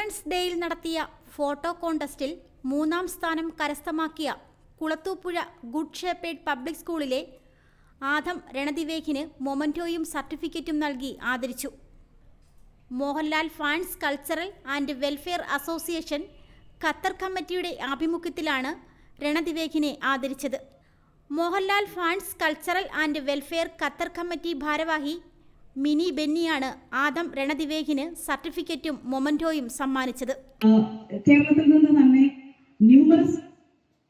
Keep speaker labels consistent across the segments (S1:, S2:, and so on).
S1: കുളത്തൂപ്പുഴയിൽ നടത്തിയ ഫോട്ടോ കോണ്ടസ്റ്റിൽ മൂന്നാം സ്ഥാനം കരസ്ഥമാക്കിയ കുളത്തൂപ്പുഴ ഗുഡ് ഷേപ്പേഡ് പബ്ലിക് സ്കൂളിലെ ആദം രണദിവേഖിന് മൊമന്റോയും സർട്ടിഫിക്കറ്റും നൽകി ആദരിച്ചു. Mohanlal fans cultural and welfare association Qatar കമ്മിറ്റിയുടെ ആഭിമുഖ്യത്തിലാണ് രണദിവേഖിനെ ആദരിച്ചത്. Mohanlal fans cultural and welfare Qatar committee ഭാരവാഹി മിനി ബെന്നിയാണ് ആദം രണദിവേഹിന് സർട്ടിഫിക്കറ്റും മൊമന്റോയും സമ്മാനിച്ചത്.
S2: കേരളത്തിൽ നിന്ന് തന്നെ ന്യൂമറസ്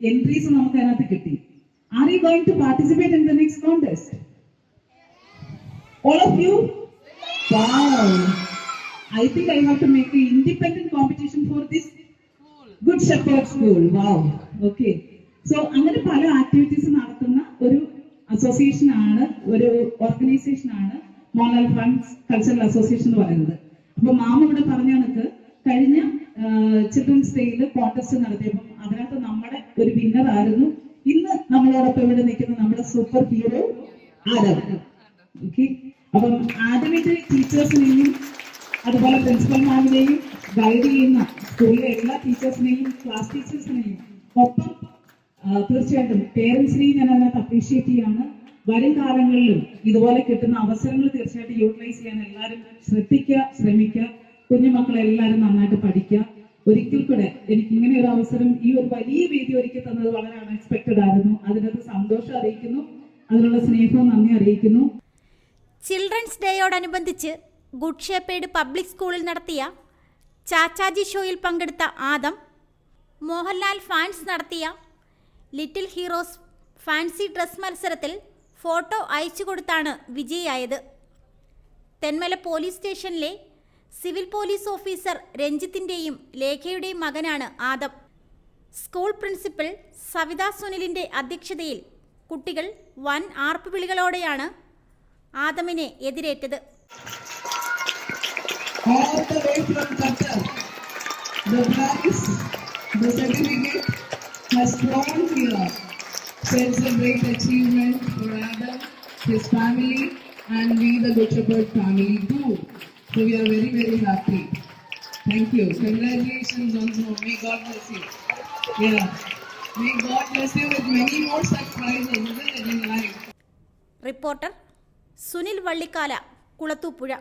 S2: എൻട്രീസ് നമുക്ക് അതിനകത്ത് കിട്ടി. Are you going to participate in the next contest all of you I think i have to make an independent competition for this good shepherd school. Wow. Okay. So അങ്ങനെ പല activities നടത്തുന്ന ഒരു association ആണ് ഒരു organisation ആണ്. Monal friends cultural association എന്ന് പറയുന്നത്. അപ്പൊ മാമ ഇവിടെ പറഞ്ഞ കണക്ക് കഴിഞ്ഞ ചിൽഡ്രൻസ് ഡേയിൽ കോൺടെസ്റ്റ് നടത്തിയപ്പം അതിനകത്ത് നമ്മുടെ ഒരു വിന്നർ ആയിരുന്നു. ഇന്ന് നമ്മളോടൊപ്പം ഇവിടെ നിൽക്കുന്ന നമ്മുടെ സൂപ്പർ ഹീറോ ആരാ ഓക്കെ അപ്പം ആദ്യമായിട്ട് ടീച്ചേഴ്സിനെയും അതുപോലെ പ്രിൻസിപ്പൽ മാമിനെയും ഗൈഡ് ചെയ്യുന്ന സ്കൂളിലെ എല്ലാ ടീച്ചേഴ്സിനെയും ക്ലാസ് ടീച്ചേഴ്സിനെയും ഒപ്പം തീർച്ചയായിട്ടും പേരൻസിനെയും ഞാൻ അതിനകത്ത് അപ്രീഷിയേറ്റ് ചെയ്യാണ്. വരും കാലങ്ങളിലും ഇതുപോലെ കിട്ടുന്ന അവസരങ്ങൾ തീർച്ചയായിട്ടും യൂട്ടിലൈസ് ചെയ്യാൻ എല്ലാവരും ശ്രദ്ധിക്കുക ശ്രമിക്കുക. കുഞ്ഞുമക്കളെ എല്ലാവരും നന്നായിട്ട് പഠിക്കുക. ഒരിക്കൽ കൂടെ എനിക്ക് ഇങ്ങനെ ഒരു അവസരം ഈ ഒരു വലിയ വേദി ഒരുക്കി തന്നത് വളരെ അൺഎക്സ്പെക്ടഡ് ആയിരുന്നു. അതിനകത്ത് സന്തോഷം അറിയിക്കുന്നു. അതിനുള്ള സ്നേഹവും നന്ദി അറിയിക്കുന്നു.
S1: ചിൽഡ്രൻസ് ഡേയോടനുബന്ധിച്ച് ഗുഡ്ഷേപ്പേഡ് പബ്ലിക് സ്കൂളിൽ നടത്തിയ ചാച്ചാജി ഷോയിൽ പങ്കെടുത്ത ആദം മോഹൻലാൽ ഫാൻസ് നടത്തിയ ലിറ്റിൽ ഹീറോസ് ഫാൻസി ഡ്രസ് മത്സരത്തിൽ ഫോട്ടോ അയച്ചു കൊടുത്താണ് വിജയിയായത് തെന്മല പോലീസ് സ്റ്റേഷനിലെ സിവിൽ പോലീസ് ഓഫീസർ രഞ്ജിത്തിന്റെയും ലേഖയുടെയും മകനാണ് ആദം സ്കൂൾ പ്രിൻസിപ്പൽ സവിത സുനിലിന്റെ അധ്യക്ഷതയിൽ കുട്ടികൾ വൻ ആർപ്പുവിളികളോടെയാണ് ആദമിനെ എതിരേറ്റത്.
S2: The prize, the certificate has flown here. So it's a great achievement for Adam, his family, and we, the Good Shepherd family, too. So we are very, very happy. Thank you. Congratulations once more. May God bless you. Yeah. May God bless you with many more such prizes, isn't it, in life?
S1: Reporter Sunil Vallikkala Kulathupuzha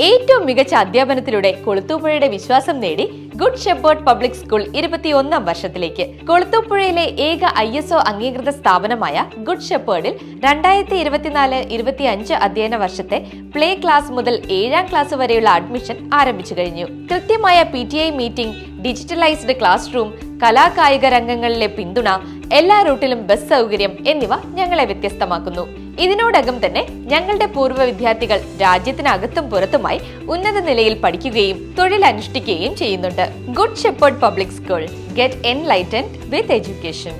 S3: ഏറ്റവും മികച്ച അധ്യാപനത്തിലൂടെ കൊളുത്തൂപ്പുഴയുടെ വിശ്വാസം നേടി good shepherd public school ഇരുപത്തിയൊന്നാം വർഷത്തിലേക്ക്. കൊളുത്തൂപ്പുഴയിലെ ഏക I S O അംഗീകൃത സ്ഥാപനമായ good ഷെപ്പേർഡിൽ രണ്ടായിരത്തി ഇരുപത്തിനാല് ഇരുപത്തി അഞ്ച് അധ്യയന വർഷത്തെ പ്ലേ ക്ലാസ് മുതൽ ഏഴാം ക്ലാസ് വരെയുള്ള അഡ്മിഷൻ ആരംഭിച്ചു കഴിഞ്ഞു. കൃത്യമായ P T I meeting digitalised classroom കലാകായിക രംഗങ്ങളിലെ പിന്തുണ എല്ലാ റൂട്ടിലും ബസ് സൗകര്യം എന്നിവ ഞങ്ങളെ വ്യത്യസ്തമാക്കുന്നു. ഇതിനോടകം തന്നെ ഞങ്ങളുടെ പൂർവ വിദ്യാർത്ഥികൾ രാജ്യത്തിനകത്തും പുറത്തുമായി ഉന്നത നിലയിൽ പഠിക്കുകയും തൊഴിൽ അനുഷ്ഠിക്കുകയും ചെയ്യുന്നുണ്ട്. Good shepherd public school get enlightened with education